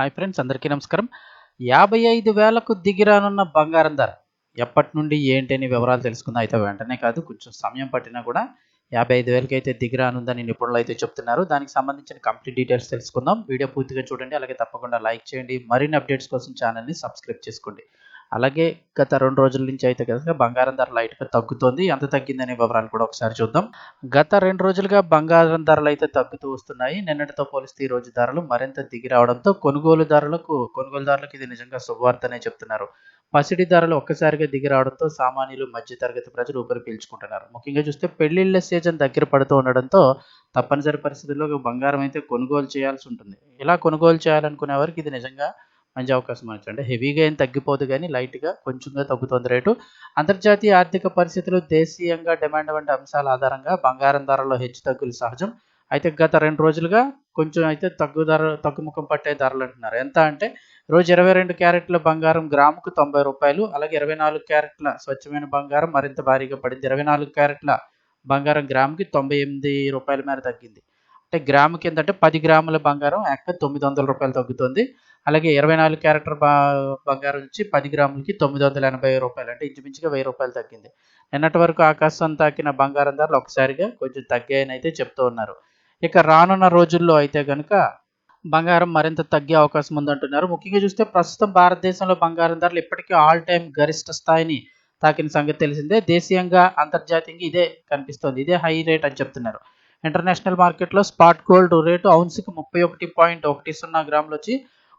Hi friends అందరికీ నమస్కారం. యాభై ఐదు వేలకు దిగిరానున్న బంగారం ధర ఎప్పటి నుండి ఏంటి అని వివరాలు తెలుసుకుందాం. అయితే వెంటనే కాదు కొంచెం సమయం పట్టినా కూడా యాభై ఐదు వేలకి అయితే దిగిరానుందని నిపుణులు అయితే చెప్తున్నారు. దానికి సంబంధించిన కంప్లీట్ డీటెయిల్స్ తెలుసుకుందాం. వీడియో పూర్తిగా చూడండి అలాగే తప్పకుండా లైక్ చేయండి. మరిన్ని అప్డేట్స్ కోసం ఛానల్ని సబ్స్క్రైబ్ చేసుకోండి. అలాగే గత రెండు రోజుల నుంచి అయితే కనుక బంగారం ధర లైట్గా తగ్గుతోంది. ఎంత తగ్గిందనే వివరాలు కూడా ఒకసారి చూద్దాం. గత రెండు రోజులుగా బంగారం ధరలు అయితే తగ్గుతూ వస్తున్నాయి. నిన్నటితో పోలిస్తే ఈ రోజు ధరలు మరింత దిగి రావడంతో కొనుగోలుదారులకు కొనుగోలుదారులకు ఇది నిజంగా శుభవార్తనే చెప్తున్నారు. పసిడి ధరలు ఒక్కసారిగా దిగి రావడంతో సామాన్యులు మధ్యతరగతి ప్రజలు ఊపిరి పీల్చుకుంటున్నారు. ముఖ్యంగా చూస్తే పెళ్ళిళ్ళ సీజన్ దగ్గర పడుతూ ఉండడంతో తప్పనిసరి పరిస్థితుల్లో బంగారం అయితే కొనుగోలు చేయాల్సి ఉంటుంది. ఇలా కొనుగోలు చేయాలనుకునే వారికి ఇది నిజంగా మంచి అవకాశం అనొచ్చు అంటే హెవీగా ఏం తగ్గిపోదు కానీ లైట్గా కొంచెంగా తగ్గుతుంది రేటు. అంతర్జాతీయ ఆర్థిక పరిస్థితులు దేశీయంగా డిమాండ్ వంటి అంశాల ఆధారంగా బంగారం ధరలో హెచ్చు తగ్గులు సహజం. అయితే గత రెండు రోజులుగా కొంచెం అయితే తగ్గు ధర తగ్గుముఖం పట్టే ధరలు అంటున్నారు. ఎంత అంటే రోజు ఇరవై రెండు క్యారెట్ల బంగారం గ్రాముకు తొంభై రూపాయలు అలాగే ఇరవై నాలుగు క్యారెట్ల స్వచ్ఛమైన బంగారం మరింత భారీగా పడింది. ఇరవై నాలుగు క్యారెట్ల బంగారం గ్రాముకి తొంభై ఎనిమిది రూపాయల మేర తగ్గింది. అంటే గ్రాముకి ఏంటంటే పది గ్రాముల బంగారం ఎక్క తొమ్మిది వందల రూపాయలు తగ్గుతుంది. అలాగే ఇరవై నాలుగు క్యారెక్టర్ బంగారం నుంచి పది గ్రాములకి తొమ్మిది వందల ఎనభై రూపాయలు అంటే ఇంచుమించుగా వెయ్యి రూపాయలు తగ్గింది. నిన్నటి వరకు ఆకాశం తాకిన బంగారం ధరలు ఒకసారిగా కొంచెం తగ్గాయని అయితే చెప్తూ ఉన్నారు. ఇక రానున్న రోజుల్లో అయితే కనుక బంగారం మరింత తగ్గే అవకాశం ఉందంటున్నారు. ముఖ్యంగా చూస్తే ప్రస్తుతం భారతదేశంలో బంగారం ధరలు ఇప్పటికీ ఆల్ టైమ్ గరిష్ట స్థాయిని తాకిన సంగతి తెలిసిందే. దేశీయంగా అంతర్జాతీయంగా ఇదే కనిపిస్తోంది. ఇదే హై రేట్ అని చెప్తున్నారు. ఇంటర్నేషనల్ మార్కెట్లో స్పాట్ గోల్డ్ రేటు ఔన్స్కి ముప్పై ఒకటి పాయింట్ ఒకటి సున్నా గ్రాములు వచ్చి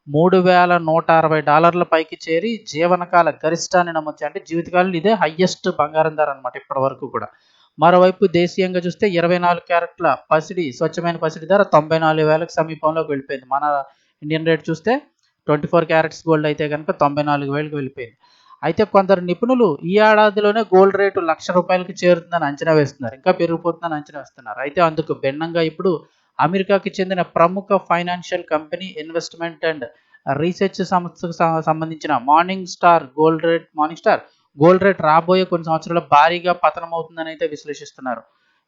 మూడు వేల నూట అరవై డాలర్ల పైకి చేరి జీవనకాల గరిష్టాన్ని నమ్మొచ్చు అంటే జీవితకాలంలో ఇదే హయ్యెస్ట్ బంగారం ధర అనమాట ఇప్పటి వరకు కూడా. మరోవైపు దేశీయంగా చూస్తే ఇరవై నాలుగు క్యారెట్ల పసిడి స్వచ్ఛమైన పసిడి ధర తొంభై నాలుగు వేలకు సమీపంలోకి వెళ్ళిపోయింది. మన ఇండియన్ రేట్ చూస్తే ట్వంటీ ఫోర్ క్యారెట్స్ గోల్డ్ అయితే కనుక తొంభై నాలుగు వేలకు వెళ్ళిపోయింది. అయితే కొందరు నిపుణులు ఈ ఏడాదిలోనే గోల్డ్ రేటు లక్ష రూపాయలకి చేరుతుందని అంచనా వేస్తున్నారు. ఇంకా పెరిగిపోతుందని అంచనా వేస్తున్నారు. అయితే అందుకు భిన్నంగా ఇప్పుడు అమెరికాకి చెందిన ప్రముఖ financial company investment and research సంస్థకు సంబంధించిన Morningstar gold rate Morningstar gold rate రాబోయే కొన్ని సంవత్సరాలు భారీగా పతనం అవుతుందని అయితే విశ్లేషిస్తున్నారు.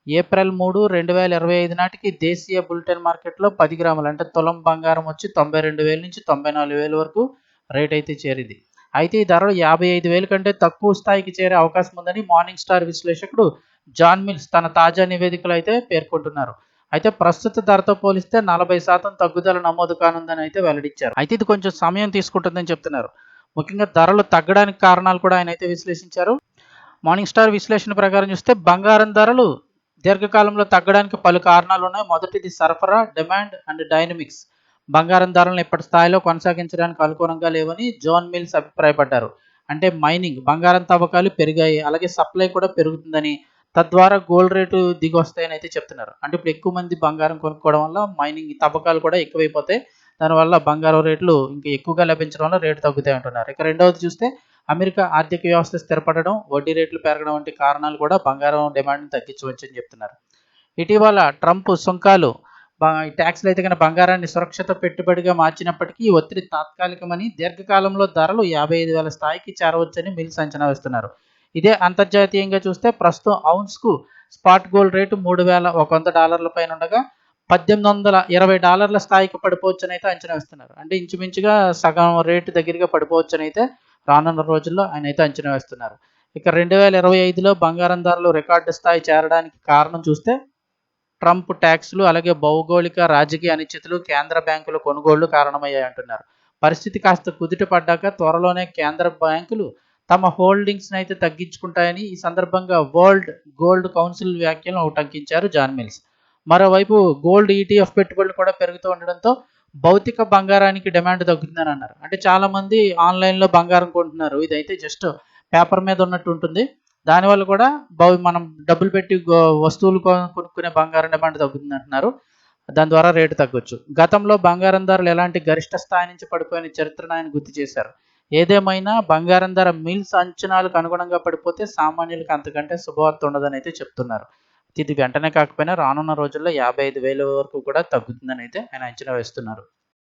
ఏప్రిల్ మూడు రెండు వేల ఇరవై ఐదు నాటికి దేశీయ బులెటిన్ మార్కెట్లో పది గ్రాములు అంటే తులం బంగారం వచ్చి తొంభై రెండు వేల నుంచి తొంభై నాలుగు వేల వరకు రేట్ అయితే చేరింది. అయితే ఈ ధరలు యాభై ఐదు వేల కంటే తక్కువ స్థాయికి చేరే అవకాశం ఉందని మార్నింగ్ స్టార్ విశ్లేషకుడు జాన్ మిల్స్ తన తాజా నివేదికలో అయితే పేర్కొంటున్నారు. అయితే ప్రస్తుత ధరతో పోలిస్తే నలభై శాతం తగ్గుదల నమోదు కానుందని అయితే వెల్లడించారు. అయితే ఇది కొంచెం సమయం తీసుకుంటుందని చెప్తున్నారు. ముఖ్యంగా ధరలు తగ్గడానికి కారణాలు కూడా ఆయన అయితే విశ్లేషించారు. మార్నింగ్ స్టార్ విశ్లేషణ ప్రకారం చూస్తే బంగారం ధరలు దీర్ఘకాలంలో తగ్గడానికి పలు కారణాలు ఉన్నాయి. మొదటిది సరఫరా డిమాండ్ అండ్ డైనమిక్స్. బంగారం ధరలను ఇప్పటి స్థాయిలో కొనసాగించడానికి అనుకూలంగా లేవని జోన్ మిల్స్ అభిప్రాయపడ్డారు. అంటే మైనింగ్ బంగారం తవ్వకాలు పెరిగాయి అలాగే సప్లై కూడా పెరుగుతుందని తద్వారా గోల్డ్ రేటు దిగి వస్తాయని అయితే చెప్తున్నారు. అంటే ఇప్పుడు ఎక్కువ మంది బంగారం కొనుక్కోవడం వల్ల మైనింగ్ తవ్వకాలు కూడా ఎక్కువైపోతాయి దానివల్ల బంగారం రేట్లు ఇంకా ఎక్కువగా లభించడం వల్ల రేటు తగ్గుతాయి అంటున్నారు. ఇక రెండవది చూస్తే అమెరికా ఆర్థిక వ్యవస్థ స్థిరపడడం వడ్డీ రేట్లు పెరగడం వంటి కారణాలు కూడా బంగారం డిమాండ్ని తగ్గించవచ్చని చెప్తున్నారు. ఇటీవల ట్రంప్ సుంకాలు ట్యాక్స్లు అయితే కనుక బంగారాన్ని సురక్షిత పెట్టుబడిగా మార్చినప్పటికీ ఒత్తిడి తాత్కాలికమని దీర్ఘకాలంలో ధరలు యాభై ఐదు వేల స్థాయికి చేరవచ్చని మిల్స్ అంచనా వేస్తున్నారు. ఇదే అంతర్జాతీయంగా చూస్తే ప్రస్తుతం ఔన్స్కు స్పాట్ గోల్డ్ రేటు మూడు వేల ఒక వంద డాలర్ల పైన ఉండగా పద్దెనిమిది వందల ఇరవై డాలర్ల స్థాయికి పడిపోవచ్చని అయితే అంచనా వేస్తున్నారు. అంటే ఇంచుమించుగా సగం రేటు దగ్గరగా పడిపోవచ్చని అయితే రానున్న రోజుల్లో ఆయన అయితే అంచనా వేస్తున్నారు. ఇక రెండు వేల ఇరవై ఐదులో బంగారం ధరలు రికార్డు స్థాయి చేరడానికి కారణం చూస్తే ట్రంప్ ట్యాక్స్లు అలాగే భౌగోళిక రాజకీయ అనిశ్చితులు కేంద్ర బ్యాంకుల కొనుగోళ్ళు కారణమయ్యాయి అంటున్నారు. పరిస్థితి కాస్త కుదుట పడ్డాక త్వరలోనే కేంద్ర బ్యాంకులు తమ హోల్డింగ్స్ని అయితే తగ్గించుకుంటాయని ఈ సందర్భంగా వరల్డ్ గోల్డ్ కౌన్సిల్ వ్యాఖ్యలను ఉటంకించారు జాన్ మిల్స్. మరోవైపు గోల్డ్ ఈటీఎఫ్ పెట్టుబడులు కూడా పెరుగుతూ ఉండడంతో భౌతిక బంగారానికి డిమాండ్ తగ్గుతుందని అన్నారు. అంటే చాలామంది ఆన్లైన్లో బంగారం కొంటున్నారు. ఇదైతే జస్ట్ పేపర్ మీద ఉన్నట్టు ఉంటుంది. దానివల్ల కూడా మనం డబ్బులు పెట్టి వస్తువులు కొనుక్కునే బంగారం డిమాండ్ తగ్గుతుంది అంటున్నారు దాని ద్వారా రేటు తగ్గొచ్చు. గతంలో బంగారం ధరలు ఎలాంటి గరిష్ట స్థాయి నుంచి పడిపోయిన చరిత్రను ఆయన గుర్తు చేశారు. ఏదేమైనా బంగారం ధర మిల్స్ అంచనాలకు అనుగుణంగా పడిపోతే సామాన్యులకు అంతకంటే శుభవార్త ఉండదని అయితే చెప్తున్నారు. ఇది వెంటనే కాకపోయినా రానున్న రోజుల్లో యాభై ఐదు వేల వరకు కూడా తగ్గుతుందని అయితే ఆయన అంచనా వేస్తున్నారు.